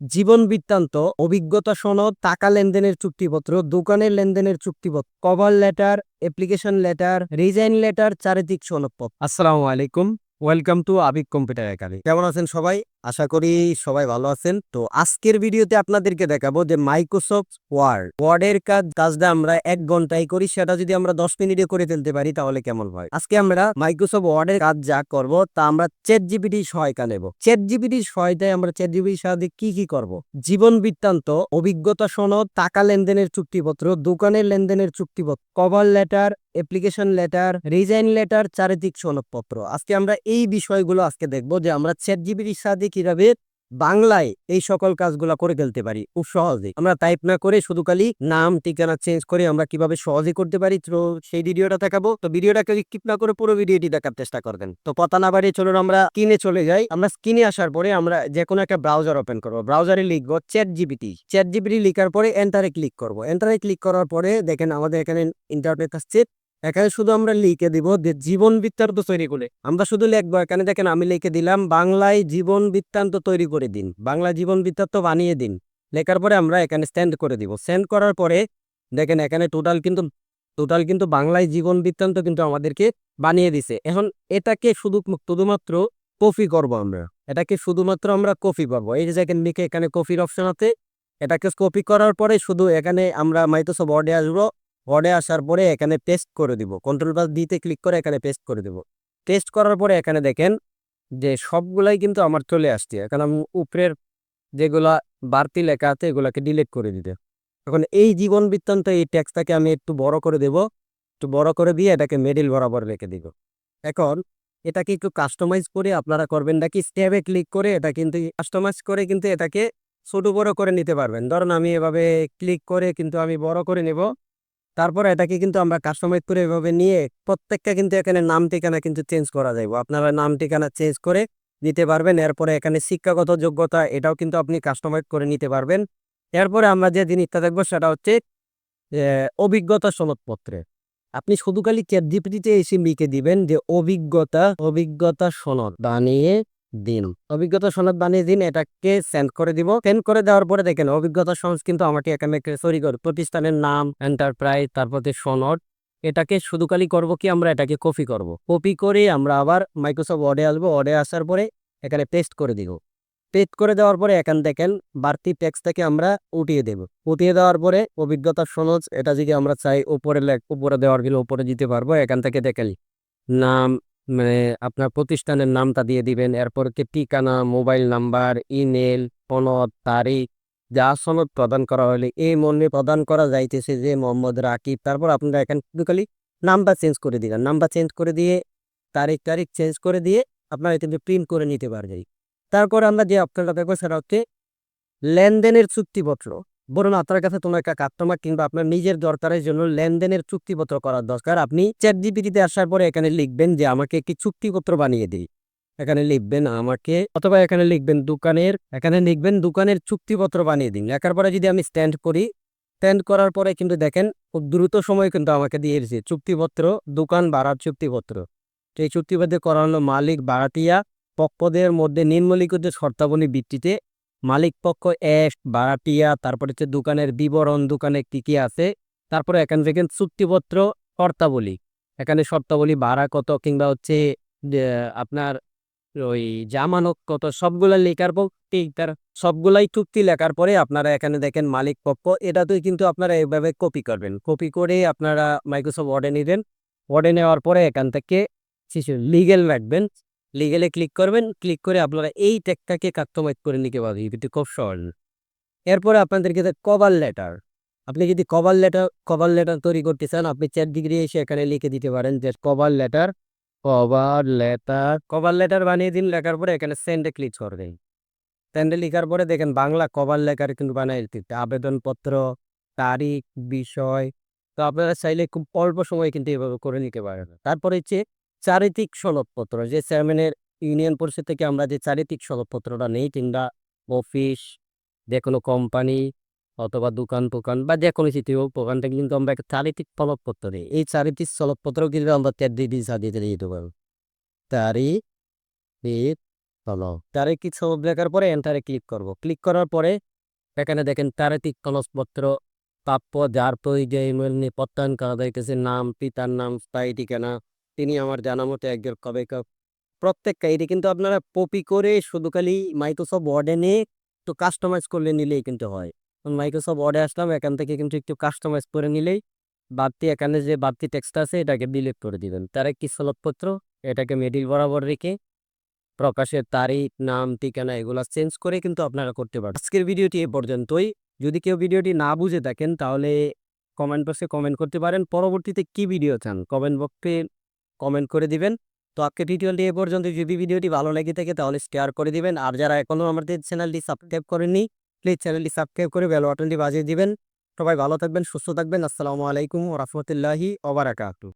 জীবন বৃত্তান্ত, অভিজ্ঞতা সনদ, টাকা লেনদেনের চুক্তিপত্র, দোকানের লেনদেনের চুক্তিপত্র cover letter application letter resign letter চারিদিক সনদপত্র। আসসালামু আলাইকুম। Welcome to Abik computer academy কেমন আছেন সবাই? আশা করি সবাই ভালো আছেন। তো আজকের ভিডিওতে আপনাদেরকে দেখাবো যে মাইক্রোসফট ওয়ার্ড ওয়ার্ডের কাজ কাজটা আমরা এক ঘন্টায় করি, সেটা যদি আমরা দশ মিনিটে করে ফেলতে পারি, তাহলে কেমন হয়? আজকে আমরা মাইক্রোসফট ওয়ার্ডের কাজ যা করব, তা আমরা চেট জিপিটি সহায়তা নেব। চেট জিপিটির সহায়তায় আমরা চ্যাট জিপিটির সাহায্যে কি কি করব? জীবন বৃত্তান্ত, অভিজ্ঞতা সনদ, টাকা লেনদেনের চুক্তিপত্র, দোকানের লেনদেনের চুক্তিপত্র cover letter application letter resign letter চারিদিক সনদপত্র। আজকে আমরা এই বিষয়গুলো আজকে দেখব যে আমরা চ্যাট জিপিটির সাহায্যে কীভাবে বাংলায় এই সকল কাজগুলো করে ফেলতে পারি, খুব সহজে। আমরা টাইপ না করে শুধু খালি নাম, ঠিকানা চেঞ্জ করে আমরা কীভাবে সহজে করতে পারি, তো সেই ভিডিওটা দেখাবো। তো ভিডিওটাকে স্কিপ না করে পুরো ভিডিওটি দেখার চেষ্টা করবেন। তো কথা না বাড়িয়ে চলুন আমরা স্ক্রিনে চলে যাই। আমরা স্ক্রিনে আসার পরে আমরা যে কোনো একটা ব্রাউজার ওপেন করব। ব্রাউজারে লিখব চ্যাট জিপিটি চ্যাট জিবিটি লিখার পরে এন্টারে ক্লিক করব। এন্টারে ক্লিক করার পরে দেখেন আমাদের এখানে ইন্টারনেট আসছে। এখানে শুধু আমরা লিখে দিব যে জীবন বৃত্তান্ত তৈরি করে। আমরা শুধু লিখব, এখানে দেখেন আমি লিখে দিলাম, বাংলায় জীবন বৃত্তান্ত তৈরি করে দিন। বাংলা জীবন বৃত্তান্ত বানিয়ে দিন। লেখার পরে আমরা এখানে সেন্ড করে দিব। সেন্ড করার পরে দেখেন এখানে টোটাল কিন্তু টোটাল কিন্তু বাংলায় জীবন বৃত্তান্ত কিন্তু আমাদেরকে বানিয়ে দিছে। এখন এটাকে শুধু, শুধুমাত্র কপি করব আমরা। এটাকে শুধুমাত্র আমরা কপি করব। এই যে দেখেন লিখে এখানে কপির অপশন আছে। এটাকে কপি করার পরে শুধু এখানে আমরা মাইক্রোসফট ওয়ার্ডে আসব। ওয়ার্ডে আসার পরে এখানে পেস্ট করে দিব। কন্ট্রোল প্লাস দিতে ক্লিক করে এখানে পেস্ট করে দিব। পেস্ট করার পরে এখানে দেখেন যে সবগুলাই কিন্তু আমার চলে আসছে। এখন আমি উপরের যেগুলা বাড়তি লেখা আছে, এগুলাকে ডিলিট করে দিতে। এখন এই জীবন বৃত্তান্ত, এই ট্যাক্সটাকে আমি একটু বড় করে দেব। একটু বড় করে দিয়ে এটাকে মিডিল বরাবর রেখে দিব। এখন এটাকে একটু কাস্টমাইজ করে আপনারা করবেন নাকি স্ট্যাবে ক্লিক করে এটা কিন্তু কাস্টমাইজ করে কিন্তু এটাকে ছোট বড় করে নিতে পারবেন। ধরুন আমি এভাবে ক্লিক করে কিন্তু আমি বড় করে নেব। তারপরে এটাকে কিন্তু আমরা কাস্টমাইজ করে এভাবে নিয়ে প্রত্যেকটা কিন্তু এখানে নাম ঠিকানা কিন্তু চেঞ্জ করা যাইব। আপনারা নাম ঠিকানা চেঞ্জ করে নিতে পারবেন, এরপরে এখানে শিক্ষাগত যোগ্যতা এটাও কিন্তু আপনি কাস্টমাইজ করে নিতে পারবেন। এরপরে আমরা যে জিনিসটা দেখব সেটা হচ্ছে অভিজ্ঞতা সনদপত্রে। আপনি শুধু খালি চ্যাট জিপিটিতে এসে লিখে দিবেন যে অভিজ্ঞতা অভিজ্ঞতা সনদ বানিয়ে দিন। অভিজ্ঞতা সনদ বানিয়ে দিন এটাকে সেন্ড করে দিব। সেন্ড করে দেওয়ার পরে দেখেন, অভিজ্ঞতা সনদ কিন্তু আমাকে এখানে সরি করে। প্রতিষ্ঠানের নাম এন্টারপ্রাইজ তারপরে সনদ, এটাকে শুধু খালি করব কি? আমরা এটাকে কপি করব। কপি করে আমরা আবার মাইক্রোসফট ওয়ার্ডে আসব। ওয়ার্ডে আসার পরে এখানে পেস্ট করে দিব। পেস্ট করে দেওয়ার পরে এখান দেখেন, বাড়তি টেক্সটটাকে আমরা উঠিয়ে দেব। উঠিয়ে দেওয়ার পরে অভিজ্ঞতা সনদ, এটা যদি আমরা চাই, উপরে উপরে দেওয়ার গেলে উপরে দিতে পারব। এখান থেকে দেখেন, নাম মানে আপনার প্রতিষ্ঠানের নামটা দিয়ে দিবেন। এরপর কি ঠিকানা, মোবাইল নাম্বার, ইমেল পনদ তারিখ, যা সনদ প্রদান করা হলে এই মর্মে প্রদান করা যাইতেছে যে মোহাম্মদ রাকিব। তারপর আপনারা এখানে খালি নাম্বার চেঞ্জ করে দিলেন নাম্বার চেঞ্জ করে দিয়ে, তারিখ তারিখ চেঞ্জ করে দিয়ে আপনারা কিন্তু প্রিন্ট করে নিতে পারবেন। তারপর আমরা যে অপশনটা দেখব সেটা হচ্ছে লেনদেনের চুক্তিপত্র। বরং আপনার কাছে কোনো একটা কাস্টমার কিংবা আপনার নিজের দরকারের জন্য লেনদেনের চুক্তিপত্র করার দরকার। আপনি চ্যাট জিপিটিতে আসার পরে এখানে লিখবেন যে, আমাকে একটি চুক্তিপত্র বানিয়ে দিই। এখানে লিখবেন, আমাকে, অথবা এখানে লিখবেন, দোকানের, এখানে লিখবেন, দোকানের চুক্তিপত্র বানিয়ে দিন। লেখার পরে যদি আমি স্ট্যান্ড করি স্ট্যান্ড করার পরে কিন্তু দেখেন, খুব দ্রুত সময় কিন্তু আমাকে দিয়ে দিয়েছে চুক্তিপত্র, দোকান ভাড়ার চুক্তিপত্র। এই চুক্তিপত্রে করা হলো মালিক ভাড়াটিয়া পক্ষদের মধ্যে নিম্নলিখিত শর্তাবলী ভিত্তিতে মালিক পক্ষ এক ভাড়াটিয়া তারপরে হচ্ছে দোকানের বিবরণ, দোকানে কি কি আছে, তারপরে এখান থেকে চুক্তিপত্র, শর্তাবলী। এখানে শর্তাবলী ভাড়া কত কিংবা হচ্ছে আপনার ওই জামানত কত, সবগুলা লেখার পর তার সবগুলাই চুক্তি লেখার পরে আপনারা এখানে দেখেন মালিক পক্ষ, এটাতেই কিন্তু আপনারা এইভাবে কপি করবেন। কপি করে আপনারা মাইক্রোসফট ওয়ার্ডে নিবেন। ওয়ার্ডে নেওয়ার পরে এখান থেকে লিগেল রাখবেন। লিগেলে ক্লিক করবেন ক্লিক করে আপনারা এই ট্যাগটাকে কাস্টমাইজ করে নিতে পারবেন, এটি খুব সহজ। এরপরে আপনাদেরকে কভার লেটার আপনি যদি কভার লেটার কভার লেটার তৈরি করতে চান, আপনি চ্যাট ডিগ্রি এসে এখানে লিখে দিতে পারেন যে cover letter cover letter cover letter বানিয়ে দিন, লেখার পরে এখানে সেন্ডে ক্লিক করবেন। সেন্ডে লেখার পরে দেখেন বাংলা কভার লেটার কিন্তু বানিয়ে দিতে আবেদনপত্র, তারিখ, বিষয়। তো আপনারা চাইলে খুব অল্প সময় কিন্তু এভাবে করে নিতে পারেন। তারপরে হচ্ছে চারিত্রিক সনদপত্র, যে চেয়ারম্যানের ইউনিয়ন পরিষদ থেকে আমরা যে চারিত্রিক সনদপত্রটা নেই, কিংবা অফিস যে কোনো কোম্পানি অথবা দোকান টোকান বা যে কোনো সিটি হোক থেকে কিন্তু আমরা একটা চারিত্রিক সনদপত্র দিই এই চারিত্রিক সনদপত্র কিন্তু আমরা ত্যাগ দিয়ে দিয়ে সাজিয়ে দিতে পারব। তারিখ চলো তারে কি সব লেখার পরে এন্টারে ক্লিক করব। ক্লিক করার পরে এখানে দেখেন তারিখ কাগজপত্র প্রাপ্য, যার প্রয়োজন প্রত্যয়ন করা যাইতেছে, নাম, পিতার নাম, স্থায়ী ঠিকানা তিনি আমার জানা মতো একজন কবে কা- প্রত্যেকটা এটি কিন্তু আপনারা কপি করে শুধু খালি মাইক্রোসফট ওয়ার্ডে নিয়ে একটু কাস্টমাইজ করলে নিলেই কিন্তু হয়। মাইক্রোসফট ওয়ার্ডে আসলাম, এখান থেকে কিন্তু একটু কাস্টমাইজ করে নিলেই বাড়তি এখানে যে বাড়তি টেক্সট আছে এটাকে ডিলিট করে দিবেন। তার একটি সলদপত্র এটাকে মিডিল বরাবর রেখে প্রকাশের তারিখ, নাম, ঠিকানা এগুলা চেঞ্জ করে কিন্তু আপনারা করতে পারেন আজকের ভিডিওটি এ পর্যন্তই। যদি কেউ ভিডিওটি না বুঝে থাকেন তাহলে কমেন্ট বক্সে কমেন্ট করতে পারেন। পরবর্তীতে কি ভিডিও চান? কমেন্ট বক্সে কমেন্ট করে দিবেন। তো আজকে ভিডিওটি এ পর্যন্ত। যদি ভিডিওটি ভালো লেগে থাকে তাহলে শেয়ার করে দিবেন। আর যারা এখনও আমাদের চ্যানেলটি সাবস্ক্রাইব করেনি প্লিজ চ্যানেলটি সাবস্ক্রাইব করে বেল বাটনটি বাজিয়ে দিবেন। সবাই ভালো থাকবেন, সুস্থ থাকবেন। আসসালামু আলাইকুম রহমতুল্লাহি ওবারাকাতু